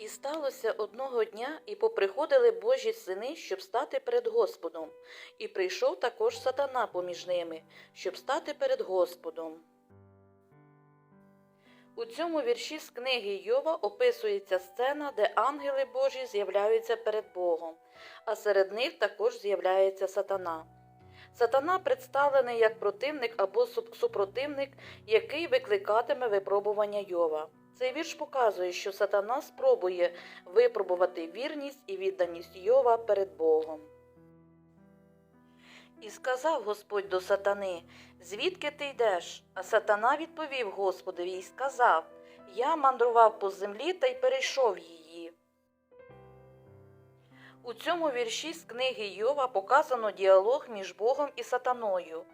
І сталося одного дня, і поприходили Божі сини, щоб стати перед Господом. І прийшов також сатана поміж ними, щоб стати перед Господом. У цьому вірші з книги Йова описується сцена, де ангели Божі з'являються перед Богом, а серед них також з'являється сатана. Сатана представлений як противник або супротивник, який викликатиме випробування Йова. Цей вірш показує, що сатана спробує випробувати вірність і відданість Йова перед Богом. І сказав Господь до сатани, звідки ти йдеш? А сатана відповів Господові і сказав, я мандрував по землі та й перейшов її. У цьому вірші з книги Йова показано діалог між Богом і сатаною.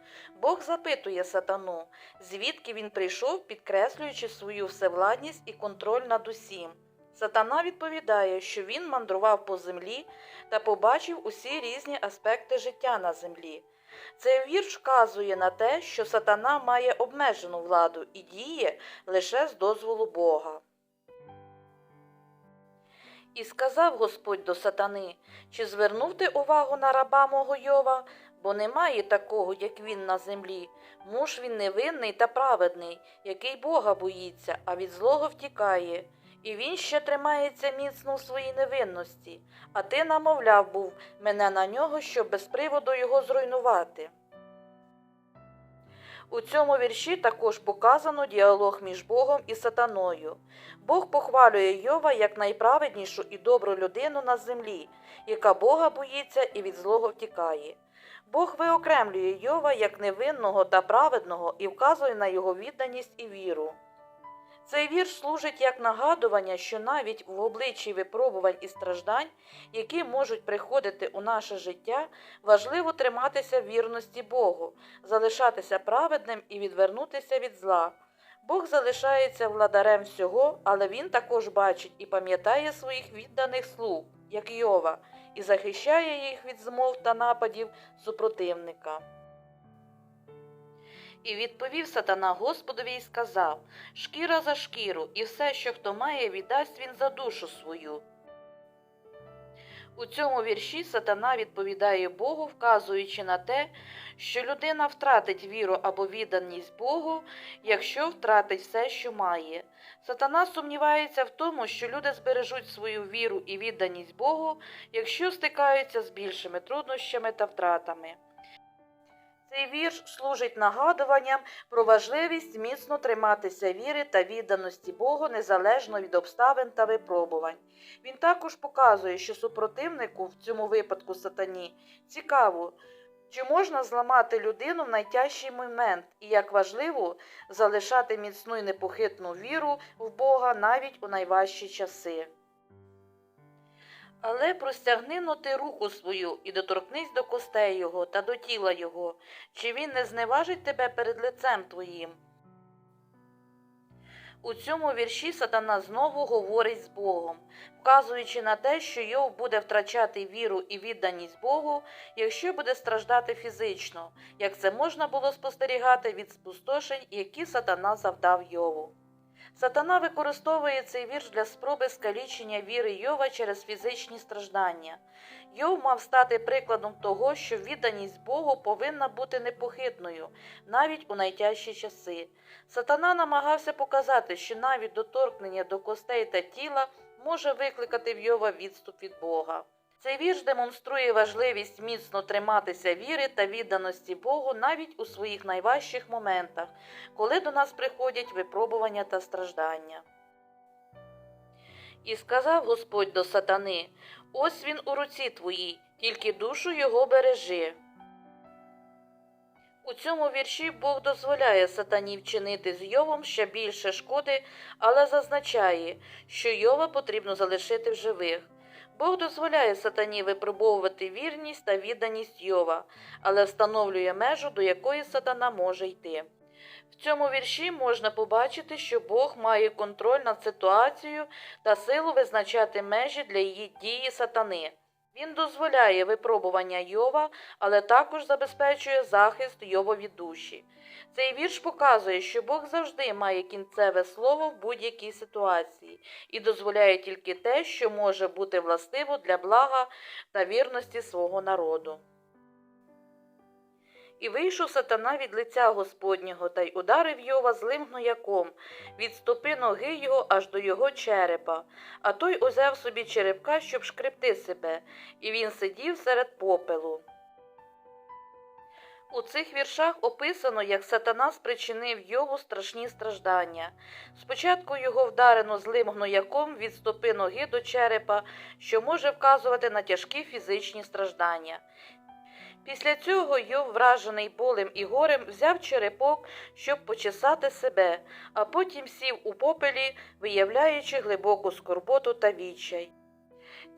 Бог запитує сатану, звідки він прийшов, підкреслюючи свою всевладність і контроль над усім. Сатана відповідає, що він мандрував по землі та побачив усі різні аспекти життя на землі. Цей вірш вказує на те, що сатана має обмежену владу і діє лише з дозволу Бога. І сказав Господь до сатани, чи звернув ти увагу на раба мого Йова, бо немає такого, як він на землі. Муж він невинний та праведний, який Бога боїться, а від злого втікає. І він ще тримається міцно у своїй невинності, а ти намовляв був мене на нього, щоб без приводу його зруйнувати. У цьому вірші також показано діалог між Богом і сатаною. Бог похвалює Йова як найправеднішу і добру людину на землі, яка Бога боїться і від злого втікає. Бог виокремлює Йова як невинного та праведного і вказує на його відданість і віру. Цей вірш служить як нагадування, що навіть в обличчі випробувань і страждань, які можуть приходити у наше життя, важливо триматися вірності Богу, залишатися праведним і відвернутися від зла. Бог залишається владарем всього, але він також бачить і пам'ятає своїх відданих слуг, як Йова, і захищає їх від змов та нападів супротивника. І відповів сатана Господові і сказав Шкіра за шкіру, і все, що хто має, віддасть він за душу свою. У цьому вірші сатана відповідає Богу, вказуючи на те, що людина втратить віру або відданість Богу, якщо втратить все, що має. Сатана сумнівається в тому, що люди збережуть свою віру і відданість Богу, якщо стикаються з більшими труднощами та втратами. Цей вірш служить нагадуванням про важливість міцно триматися віри та відданості Богу незалежно від обставин та випробувань. Він також показує, що супротивнику, в цьому випадку сатані, цікаво, чи можна зламати людину в найтяжчий момент, і як важливо залишати міцну і непохитну віру в Бога навіть у найважчі часи. Але простягни но ти руку свою і доторкнись до костей його та до тіла його, чи він не зневажить тебе перед лицем твоїм. У цьому вірші сатана знову говорить з Богом, вказуючи на те, що Йов буде втрачати віру і відданість Богу, якщо буде страждати фізично, як це можна було спостерігати від спустошень, які сатана завдав Йову. Сатана використовує цей вірш для спроби скалічення віри Йова через фізичні страждання. Йов мав стати прикладом того, що відданість Богу повинна бути непохитною, навіть у найтяжчі часи. Сатана намагався показати, що навіть доторкнення до костей та тіла може викликати в Йова відступ від Бога. Цей вірш демонструє важливість міцно триматися віри та відданості Богу навіть у своїх найважчих моментах, коли до нас приходять випробування та страждання. І сказав Господь до сатани: Ось він у руці твоїй, тільки душу його бережи. У цьому вірші Бог дозволяє сатані вчинити з Йовом ще більше шкоди, але зазначає, що Йова потрібно залишити в живих. Бог дозволяє сатані випробовувати вірність та відданість Йова, але встановлює межу, до якої сатана може йти. В цьому вірші можна побачити, що Бог має контроль над ситуацією та силу визначати межі для її дії сатани. Він дозволяє випробування Йова, але також забезпечує захист Йовові душі. Цей вірш показує, що Бог завжди має кінцеве слово в будь-якій ситуації і дозволяє тільки те, що може бути властиво для блага та вірності свого народу. І вийшов сатана від лиця Господнього та й ударив Йова злим гнояком від стопи ноги його аж до його черепа, а той узяв собі черепка, щоб шкребти себе, і він сидів серед попелу. У цих віршах описано, як сатана спричинив Йову страшні страждання. Спочатку його вдарено злим гнояком від стопи ноги до черепа, що може вказувати на тяжкі фізичні страждання. Після цього Йов, вражений болем і горем, взяв черепок, щоб почесати себе, а потім сів у попелі, виявляючи глибоку скорботу та відчай.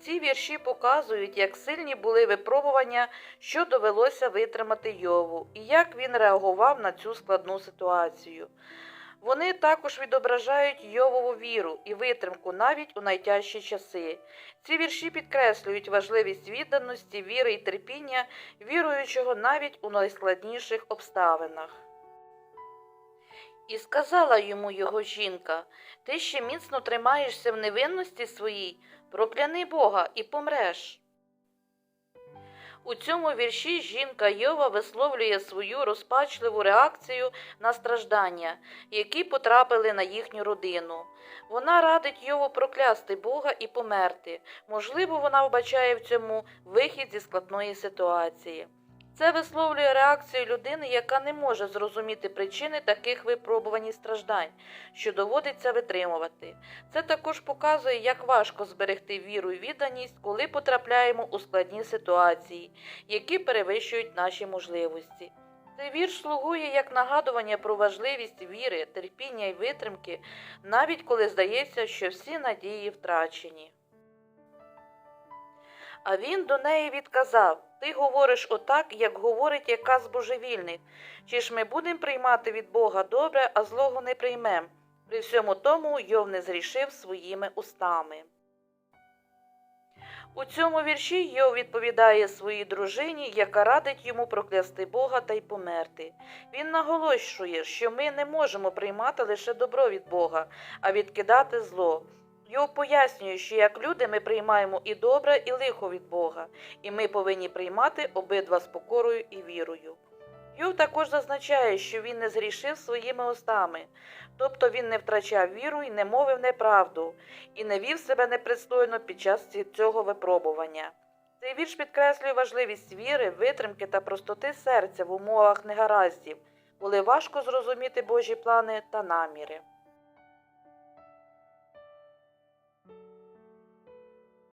Ці вірші показують, як сильні були випробування, що довелося витримати Йову, і як він реагував на цю складну ситуацію. Вони також відображають Йовову віру і витримку навіть у найтяжчі часи. Ці вірші підкреслюють важливість відданості, віри і терпіння віруючого навіть у найскладніших обставинах. І сказала йому його жінка Ти ще міцно тримаєшся в невинності своїй, прокляни Бога і помреш. У цьому вірші жінка Йова висловлює свою розпачливу реакцію на страждання, які потрапили на їхню родину. Вона радить Йову проклясти Бога і померти. Можливо, вона вбачає в цьому вихід зі складної ситуації. Це висловлює реакцію людини, яка не може зрозуміти причини таких випробувань і страждань, що доводиться витримувати. Це також показує, як важко зберегти віру і відданість, коли потрапляємо у складні ситуації, які перевищують наші можливості. Цей вірш слугує як нагадування про важливість віри, терпіння і витримки, навіть коли здається, що всі надії втрачені. А він до неї відказав Ти говориш отак, як говорить яка з божевільних. Чи ж ми будемо приймати від Бога добре, а злого не приймем? При всьому тому Йов не зрішив своїми устами. У цьому вірші Йов відповідає своїй дружині, яка радить йому проклясти Бога та й померти. Він наголошує, що ми не можемо приймати лише добро від Бога, а відкидати зло. Йов пояснює, що як люди ми приймаємо і добре, і лихо від Бога, і ми повинні приймати обидва з покорою і вірою. Йов також зазначає, що він не зрішив своїми устами, тобто він не втрачав віру і не мовив неправду, і не вів себе непристойно під час цього випробування. Цей вірш підкреслює важливість віри, витримки та простоти серця в умовах негараздів, коли важко зрозуміти Божі плани та наміри.